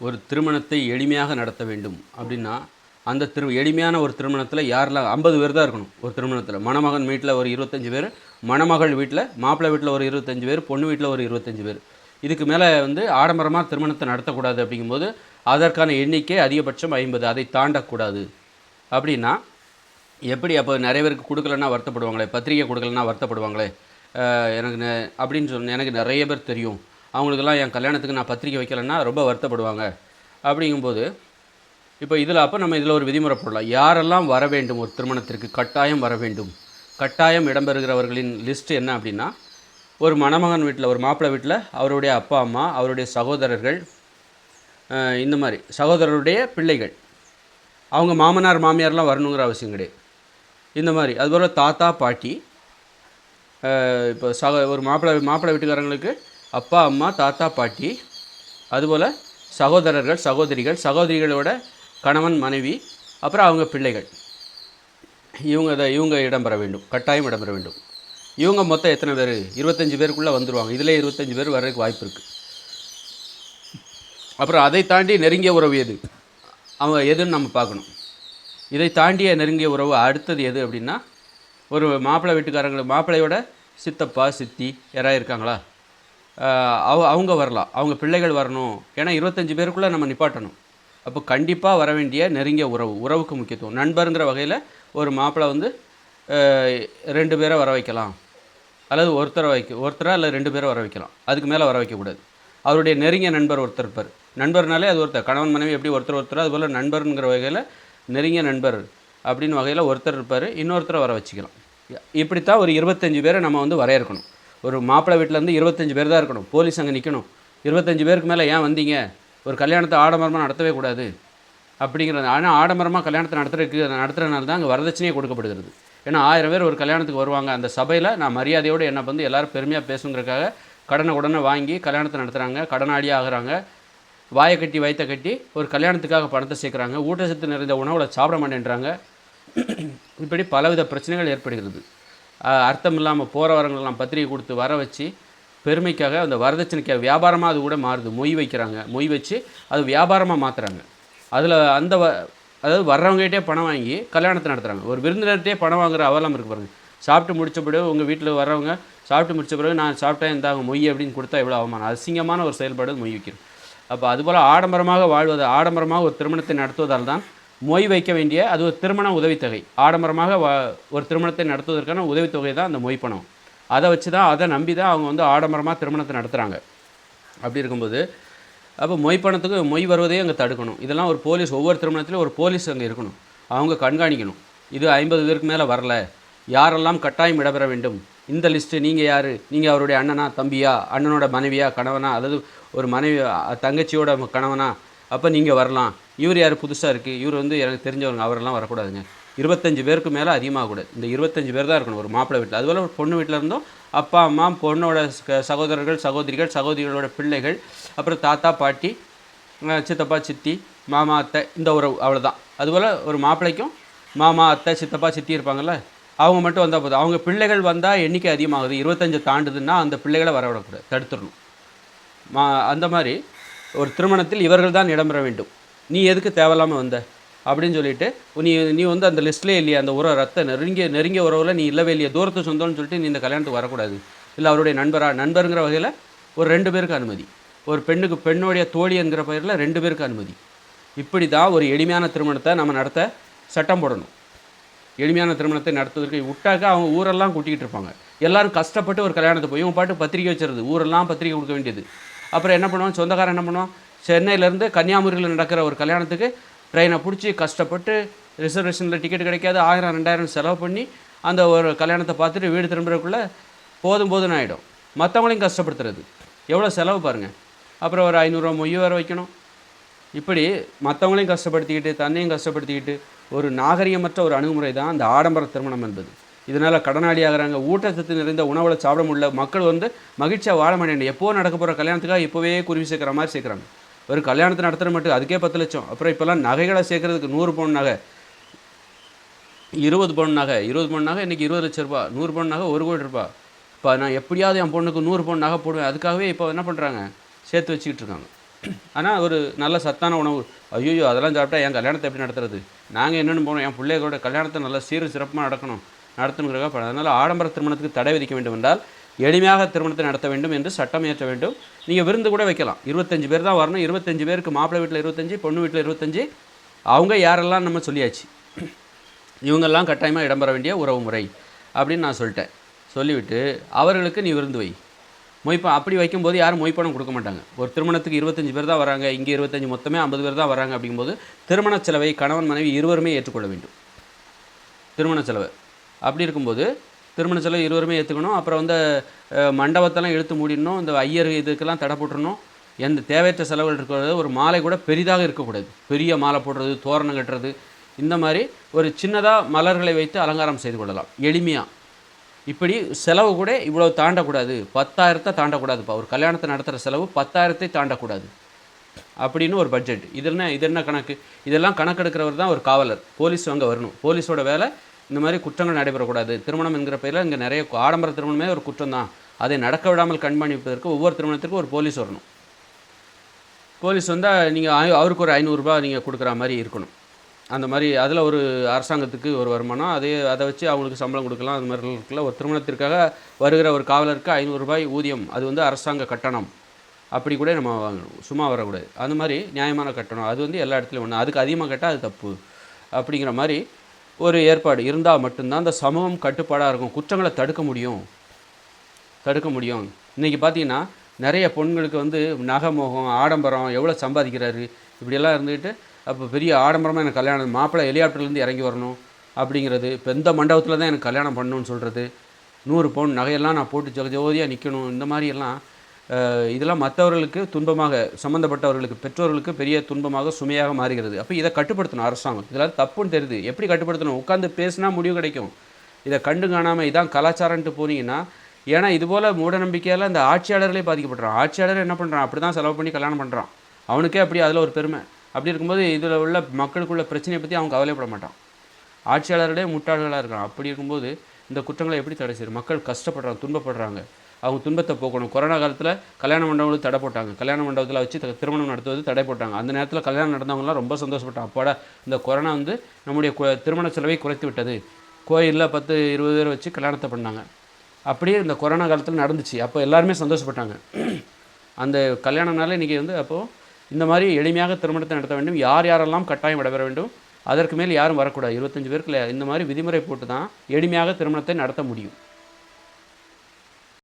ஒரு திருமணத்தை எளிமையாக நடத்த வேண்டும் அப்படின்னா அந்த திரு எளிமையான ஒரு திருமணத்தில் யாரெல்லாம் ஐம்பது பேர் தான் இருக்கணும் ஒரு திருமணத்தில். மணமகன் வீட்டில் ஒரு இருபத்தஞ்சி பேர் மணமகள் வீட்டில் மாப்பிள்ளை வீட்டில் ஒரு இருபத்தஞ்சி பேர் பொண்ணு வீட்டில் ஒரு இருபத்தஞ்சி பேர். இதுக்கு மேலே வந்து ஆடம்பரமாக திருமணத்தை நடத்தக்கூடாது அப்படிங்கும்போது அதற்கான எண்ணிக்கை அதிகபட்சம் ஐம்பது. அதை தாண்டக்கூடாது. அப்படின்னா எப்படி அப்போ நிறைய பேருக்கு கொடுக்கலன்னா வருத்தப்படுவாங்களே பத்திரிக்கை கொடுக்கலன்னா வருத்தப்படுவாங்களே எனக்கு நெ- அப்படின்னு சொன்ன எனக்கு நிறைய பேர் தெரியும். அவங்களுக்கெல்லாம் என் கல்யாணத்துக்கு நான் பத்திரிக்கை வைக்கலைன்னா ரொம்ப வருத்தப்படுவாங்க. அப்படிங்கும்போது இப்போ இதில் அப்போ நம்ம இதில் ஒரு விதிமுறை போடலாம். யாரெல்லாம் வர வேண்டும் ஒரு திருமணத்திற்கு? கட்டாயம் வர வேண்டும். கட்டாயம் இடம்பெறுகிறவர்களின் லிஸ்ட் என்ன அப்படின்னா ஒரு மணமகன் வீட்டில் ஒரு மாப்பிள்ளை வீட்டில் அவருடைய அப்பா அம்மா அவருடைய சகோதரர்கள் இந்த மாதிரி சகோதரருடைய பிள்ளைகள். அவங்க மாமனார் மாமியார்லாம் வரணுங்கிற அவசியம் கிடையாது. இந்த மாதிரி. அதுபோல் தாத்தா பாட்டி இப்போ சக ஒரு மாப்பிள்ளை மாப்பிள்ளை வீட்டுக்காரங்களுக்கு அப்பா அம்மா தாத்தா பாட்டி அதுபோல் சகோதரர்கள் சகோதரிகள் சகோதரிகளோட கணவன் மனைவி அப்புறம் அவங்க பிள்ளைகள். இவங்க இதை இவங்க இடம்பெற வேண்டும் கட்டாயம் இடம்பெற வேண்டும். இவங்க மொத்தம் எத்தனை பேர்? இருபத்தஞ்சி பேருக்குள்ளே வந்துடுவாங்க இதில் இருபத்தஞ்சி பேர் வர்றதுக்கு வாய்ப்பு இருக்குது அப்புறம் அதை தாண்டி நெருங்கிய உறவு எது? அவங்க எதுன்னு நம்ம பார்க்கணும். இதை தாண்டிய நெருங்கிய உறவு அடுத்தது எது அப்படின்னா ஒரு மாப்பிள்ளை வீட்டுக்காரங்க மாப்பிள்ளையோட சித்தப்பா சித்தி யாராவது இருக்காங்களா? அவ அவங்க வரலாம். அவங்க பிள்ளைகள் வரணும். ஏன்னா இருபத்தஞ்சி பேருக்குள்ளே நம்ம நிப்பாட்டணும். அப்போ கண்டிப்பாக வர வேண்டிய நெருங்கிய உறவு உறவுக்கு முக்கியத்துவம். நண்பருங்கிற வகையில் ஒரு மாப்பிள்ளை வந்து ரெண்டு பேரை வர வைக்கலாம். அல்லது ஒருத்தரை வைக்க ஒருத்தரை அல்லது ரெண்டு பேரை வர வைக்கலாம். அதுக்கு மேலே வர வைக்கக்கூடாது. அவருடைய நெருங்கிய நண்பர் ஒருத்தர் இருப்பார். நண்பர்னாலே அது ஒருத்தர். கணவன் மனைவி எப்படி ஒருத்தர் ஒருத்தர் அதுபோல் நண்பருங்கிற வகையில் நெருங்கிய நண்பர் அப்படின்னு வகையில் ஒருத்தர் இருப்பார். இன்னொருத்தரை வர வச்சுக்கலாம். இப்படித்தான் ஒரு இருபத்தஞ்சி பேரை நம்ம வந்து வரையறுக்கணும். ஒரு மாப்பிள்ளை வீட்டிலேருந்து இருபத்தஞ்சி பேர் தான் இருக்கணும். போலீஸ் அங்கே நிற்கணும் இருபத்தஞ்சி பேருக்கு மேலே ஏன் வந்தீங்க? ஒரு கல்யாணத்தை ஆடம்பரமாக நடத்தவே கூடாது. அப்படிங்கிறது ஆனால் ஆடம்பரமாக கல்யாணத்தை நடத்துறதுக்கு நடத்துறதுனால தான் அங்கே வரதட்சணையே கொடுக்கப்படுகிறது. ஏன்னா ஆயிரம் பேர் ஒரு கல்யாணத்துக்கு வருவாங்க. அந்த சபையில் நான் மரியாதையோடு என்னை வந்து எல்லாரும் பெருமையாக பேசுங்கிறதுக்காக கடனை உடனே வாங்கி கல்யாணத்தை நடத்துகிறாங்க கடனாளியாக ஆகுறாங்க. வாயை கட்டி வயிற்ற கட்டி ஒரு கல்யாணத்துக்காக பணத்தை சேர்க்குறாங்க. ஊட்டச்சத்து நிறைந்த உணவுகளை சாப்பிட மாட்டேன்றாங்க. இப்படி பலவித பிரச்சனைகள் ஏற்படுகிறது. அர்த்தம் இல்லாமல் போகிறவரங்களெல்லாம் பத்திரிகை கொடுத்து வர வச்சு பெருமைக்காக அந்த வரதட்சணைக்காக வியாபாரமாக அது கூட மாறுது. மொய் வைக்கிறாங்க. மொய் வச்சு அது வியாபாரமாக மாற்றுறாங்க அதில் அந்த வ அதாவது வர்றவங்ககிட்டே பணம் வாங்கி கல்யாணத்தை நடத்துகிறாங்க ஒரு விருந்தினர்கிட்டே பணம் வாங்குற அவலம் இருக்கு பாருங்க. சாப்பிட்டு முடிச்ச பிறகு உங்கள் வீட்டில் வர்றவங்க சாப்பிட்டு முடிச்ச பிறகு நான் சாப்பிட்டேன் இந்தாங்க மொய் அப்படின்னு கொடுத்தா எவ்வளோ அவமானம். அசிங்கமான ஒரு செயல்பாடு மொய் வைக்கிறோம் அப்போ அதுபோல் ஆடம்பரமாக வாழ்வது ஆடம்பரமாக ஒரு திருமணத்தை நடத்துவதால் தான் மொய் வைக்க வேண்டிய அது ஒரு திருமண உதவித்தொகை. ஆடம்பரமாக வ ஒரு திருமணத்தை நடத்துவதற்கான உதவித்தொகை தான் அந்த மொய் பணம். அதை வச்சு தான் அதை நம்பி தான் அவங்க வந்து ஆடம்பரமாக திருமணத்தை நடத்துகிறாங்க அப்படி இருக்கும்போது அப்போ மொய் பணத்துக்கு மொய் வருவதையும் அங்கே தடுக்கணும். இதெல்லாம் ஒரு போலீஸ் ஒவ்வொரு திருமணத்திலும் ஒரு போலீஸ் அங்கே இருக்கணும். அவங்க கண்காணிக்கணும். இது ஐம்பது பேருக்கு மேலே வரல. யாரெல்லாம் கட்டாயம் இடம்பெற வேண்டும்? இந்த லிஸ்ட்டு நீங்கள் யார்? நீங்கள் அவருடைய அண்ணனா தம்பியா? அண்ணனோட மனைவியா? கணவனா? அல்லது ஒரு மனைவி தங்கச்சியோட கணவனா? அப்போ நீங்கள் வரலாம். இவர் யார் புதுசாக இருக்குது இவர் வந்து எனக்கு தெரிஞ்சவங்க அவரெல்லாம் வரக்கூடாதுங்க. இருபத்தஞ்சு பேருக்கு மேலே அதிகமாக கூட. இந்த இருபத்தஞ்சு பேர் தான் இருக்கணும். ஒரு மாப்பிள்ளை வீட்டில் அதுபோல் ஒரு பொண்ணு வீட்டில் இருந்தும் அப்பா அம்மா பொண்ணோட சகோதரர்கள் சகோதரிகள் சகோதரிகளோட பிள்ளைகள் அப்புறம் தாத்தா பாட்டி சித்தப்பா சித்தி மாமா அத்தை இந்த உறவு அவ்வளோதான் அதுபோல் ஒரு மாப்பிள்ளைக்கும் மாமா அத்தை சித்தப்பா சித்தி இருப்பாங்கள்ல அவங்க மட்டும் வந்தால் போதும். அவங்க பிள்ளைகள் வந்தால் எண்ணிக்கை அதிகமாகுது. இருபத்தஞ்சு தாண்டுதுன்னா அந்த பிள்ளைகளை வரவிடக்கூடாது. தடுத்துடணும். மா அந்த மாதிரி ஒரு திருமணத்தில் இவர்கள் தான் இடம்பெற வேண்டும். நீ எதுக்கு தேவையில்லாமல் வந்த? அப்படின்னு சொல்லிட்டு நீ நீ வந்து அந்த லிஸ்ட்லேயே இல்லையா அந்த உறவு ரத்த நெருங்கிய நெருங்கிய உறவில் நீ இல்லவே இல்லையா தூரத்து சொந்தம்னு சொல்லிட்டு நீ இந்த கல்யாணத்துக்கு வரக்கூடாது. இல்லை அவருடைய நண்பரா? நண்பருங்கிற வகையில் ஒரு ரெண்டு பேருக்கு அனுமதி. ஒரு பெண்ணுக்கு பெண்ணுடைய தோழிங்கிற பெயரில் ரெண்டு பேருக்கு அனுமதி. இப்படி தான் ஒரு எளிமையான திருமணத்தை நம்ம நடத்த சட்டம் போடணும். எளிமையான திருமணத்தை நடத்துவதற்கு விட்டாக்க அவங்க ஊரெல்லாம் கூட்டிகிட்டு இருப்பாங்க. எல்லோரும் கஷ்டப்பட்டு ஒரு கல்யாணத்தை போய் இவங்க பாட்டு பத்திரிக்கை வச்சுருது. ஊரெல்லாம் பத்திரிக்கை கொடுக்க வேண்டியது. அப்புறம் என்ன பண்ணுவான்? சொந்தக்காரன் என்ன பண்ணுவான்? சென்னையிலேருந்து கன்னியாகுமரியில் நடக்கிற ஒரு கல்யாணத்துக்கு ட்ரெயினை பிடிச்சி கஷ்டப்பட்டு ரிசர்வேஷனில் டிக்கெட் கிடைக்காது. ஆயிரம் ரெண்டாயிரம் செலவு பண்ணி அந்த ஒரு கல்யாணத்தை பார்த்துட்டு வீடு திரும்புறதுக்குள்ளே போதும் போதும்னு ஆகிடும் மற்றவங்களையும் கஷ்டப்படுத்துறது. எவ்வளோ செலவு பாருங்கள் அப்புறம் ஒரு ஐநூறுரூவா மொய் வர வைக்கணும். இப்படி மற்றவங்களையும் கஷ்டப்படுத்திக்கிட்டு தன்னையும் கஷ்டப்படுத்திக்கிட்டு ஒரு நாகரிகமற்ற ஒரு அணுகுமுறை தான் அந்த ஆடம்பர திருமணம் என்பது. இதனால் கடனாளி ஆகிறாங்க ஊட்டச்சத்து நிறைந்த உணவுகளை சாப்பிட முடியல. மக்கள் வந்து மகிழ்ச்சியாக வாழ மாட்டேன் எப்போ நடக்க போகிற கல்யாணத்துக்காக இப்போவே குருவி சேர்க்குற மாதிரி சேர்க்குறாங்க. ஒரு கல்யாணத்தை நடத்துகிற மட்டும் அதுக்கே பத்து லட்சம். அப்புறம் இப்போல்லாம் நகைகளை சேர்க்கறதுக்கு நூறு பவுன் நகை. இருபது பவுன் நகை. இருபது பவுன் நகை இன்றைக்கி இருபது லட்ச ரூபா நூறு பவுன் நகை ஒரு கோடி ரூபா இப்போ நான் எப்படியாவது என் பொண்ணுக்கு நூறு பவுன் நகை போடுவேன். அதுக்காகவே இப்போ என்ன பண்ணுறாங்க சேர்த்து வச்சுக்கிட்டு இருக்காங்க. ஆனால் ஒரு நல்ல சத்தான உணவு. ஐயோ அதெல்லாம் சாப்பிட்டா என் கல்யாணத்தை எப்படி நடத்துறது? நாங்கள் என்னென்னு போனோம். என் பிள்ளைகளோட கல்யாணத்தை நல்லா சீர சிறப்பாக நடக்கணும். நடத்தணுங்கிறக்காக அதனால் ஆடம்பர திருமணத்துக்கு தடை விதிக்க வேண்டும் என்றால் எளிமையாக திருமணத்தை நடத்த வேண்டும் என்று சட்டம் இயற்ற வேண்டும். நீங்கள் விருந்து கூட வைக்கலாம். இருபத்தஞ்சு பேர் தான் வரணும். இருபத்தஞ்சு பேருக்கு மாப்பிள்ளை வீட்டில் இருபத்தஞ்சு பொண்ணு வீட்டில் இருபத்தஞ்சு. அவங்க யாரெல்லாம் நம்ம சொல்லியாச்சு? இவங்கெல்லாம் கட்டாயமாக இடம்பெற வேண்டிய உறவு முறை அப்படின்னு நான் சொல்லிட்டேன். சொல்லிவிட்டு அவர்களுக்கு நீ விருந்து வை. மொய்ப்பா அப்படி வைக்கும்போது யாரும் மொய்ப்பணம் கொடுக்க மாட்டாங்க. ஒரு திருமணத்துக்கு இருபத்தஞ்சு பேர் தான் வராங்க. இங்கே இருபத்தஞ்சு மொத்தமே ஐம்பது பேர் தான் வராங்க அப்படிங்கும்போது திருமண செலவை கணவன் மனைவி இருவருமே ஏற்றுக்கொள்ள வேண்டும். திருமண செலவு. அப்படி இருக்கும்போது திருமண செலவு இருவருமே ஏற்றுக்கணும் அப்புறம் வந்து மண்டபத்தெல்லாம் இழுத்து மூடிடணும். இந்த ஐயர் இதுக்கெல்லாம் தடை போட்டுடணும் எந்த தேவையற்ற செலவுகள் இருக்கிறது ஒரு மாலை கூட பெரிதாக இருக்கக்கூடாது. பெரிய மாலை போடுறது தோரணம் கட்டுறது இந்த மாதிரி ஒரு சின்னதாக மலர்களை வைத்து அலங்காரம் செய்து கொள்ளலாம். எளிமையாக இப்படி செலவு கூட இவ்வளோ தாண்டக்கூடாது. பத்தாயிரத்தை தாண்டக்கூடாதுப்பா. ஒரு கல்யாணத்தை நடத்துகிற செலவு பத்தாயிரத்தை தாண்டக்கூடாது. அப்படின்னு ஒரு பட்ஜெட் இது என்ன இது என்ன கணக்கு? இதெல்லாம் கணக்கெடுக்கிறவர் தான் ஒரு காவலர். போலீஸ் அங்கே வரணும். போலீஸோட வேலை இந்த மாதிரி குற்றங்கள் நடைபெறக்கூடாது. திருமணம் என்கிற பெயரில் இங்கே நிறைய ஆடம்பர திருமணமே ஒரு குற்றம் தான் அதை நடக்க விடாமல் கண்காணிப்பதற்கு ஒவ்வொரு திருமணத்திற்கும் ஒரு போலீஸ் வரணும். போலீஸ் வந்தால் நீங்கள் அவருக்கு ஒரு ஐநூறுரூபா நீங்கள் கொடுக்குற மாதிரி இருக்கணும். அந்த மாதிரி அதில் ஒரு அரசாங்கத்துக்கு ஒரு வருமானம் அதே அதை வச்சு அவங்களுக்கு சம்பளம் கொடுக்கலாம். அது மாதிரி இருக்குல்ல. ஒரு திருமணத்திற்காக வருகிற ஒரு காவலருக்கு ஐநூறுரூபாய் ஊதியம். அது வந்து அரசாங்க கட்டணம். அப்படி கூட நம்ம வாங்கணும். சும்மா வரக்கூடாது. அந்த மாதிரி நியாயமான கட்டணம். அது வந்து எல்லா இடத்துலையும் ஒன்று அதுக்கு அதிகமாக கேட்டால் அது தப்பு. அப்படிங்கிற மாதிரி ஒரு ஏற்பாடு இருந்தால் மட்டும்தான் அந்த சமூகம் கட்டுப்பாடாக இருக்கும். குற்றங்களை தடுக்க முடியும். தடுக்க முடியும். இன்றைக்கி பார்த்தீங்கன்னா நிறைய பொண்களுக்கு வந்து நகை மோகம் ஆடம்பரம் எவ்வளோ சம்பாதிக்கிறாரு? இப்படியெல்லாம் இருந்துக்கிட்டு அப்போ பெரிய ஆடம்பரமாக எனக்கு கல்யாணம் மாப்பிள்ளை ஹெலிகாப்டர்லேருந்து இறங்கி வரணும் அப்படிங்கிறது இப்போ இந்த மண்டபத்தில் தான் எனக்கு கல்யாணம் பண்ணணும்னு சொல்கிறது நூறு பவுன் நகையெல்லாம் நான் போட்டு ஜோதி ஜோதியாக நிற்கணும் இந்த மாதிரியெல்லாம் இதெல்லாம் மற்றவர்களுக்கு துன்பமாக சம்மந்தப்பட்டவர்களுக்கு பெற்றோர்களுக்கு பெரிய துன்பமாக சுமையாக மாறுகிறது. அப்போ இதை கட்டுப்படுத்தணும் அரசாங்கம். இதெல்லாம் தப்புன்னு தெரியுது. எப்படி கட்டுப்படுத்தணும்? உட்காந்து பேசினா முடிவு கிடைக்கும். இதை கண்டு காணாமல் இதான் கலாச்சாரம்ட்டு போனீங்கன்னா ஏன்னா இதுபோல் மூடநம்பிக்கையால் அந்த ஆட்சியாளர்களே பாதிக்கப்படுறான் ஆட்சியாளர் என்ன பண்ணுறான் அப்படி தான் செலவு பண்ணி கல்யாணம் பண்ணுறான் அவனுக்கே அப்படி அதில் ஒரு பெருமை. அப்படி இருக்கும்போது இதில் உள்ள மக்களுக்குள்ள பிரச்சனையை பற்றி அவன் கவலைப்பட மாட்டான். ஆட்சியாளர்களே முட்டாள்களாக இருக்கான் அப்படி இருக்கும்போது இந்த குற்றங்களை எப்படி தடை செய்யும் மக்கள் கஷ்டப்படுறாங்க துன்பப்படுறாங்க. அவங்க துன்பத்தை போக்கணும். கொரோனா காலத்தில் கல்யாண மண்டபங்களும் தடை போட்டாங்க. கல்யாண மண்டபத்தில் வச்சு த- திருமணம் நடத்துவது தடை போட்டாங்க. அந்த நேரத்தில் கல்யாணம் நடந்தவங்கலாம் ரொம்ப சந்தோஷப்பட்டாங்க. அப்பாடா இந்த கொரோனா வந்து நம்முடைய திருமண செலவை குறைத்து விட்டது. கோயிலில் பத்து இருபது பேர் வச்சு கல்யாணத்தை பண்ணாங்க. அப்படியே இந்த கொரோனா காலத்தில் நடந்துச்சு. அப்போ எல்லாருமே சந்தோஷப்பட்டாங்க. அந்த கல்யாணனால இன்றைக்கி வந்து அப்போது இந்த மாதிரி எளிமையாக திருமணத்தை நடத்த வேண்டும். யார் யாரெல்லாம் கட்டாயம் விடைபெற வேண்டும் அதற்கு மேல் யாரும் வரக்கூடாது. இருபத்தஞ்சு பேருக்கு இந்த மாதிரி விதிமுறை போட்டு தான் எளிமையாக திருமணத்தை நடத்த முடியும்.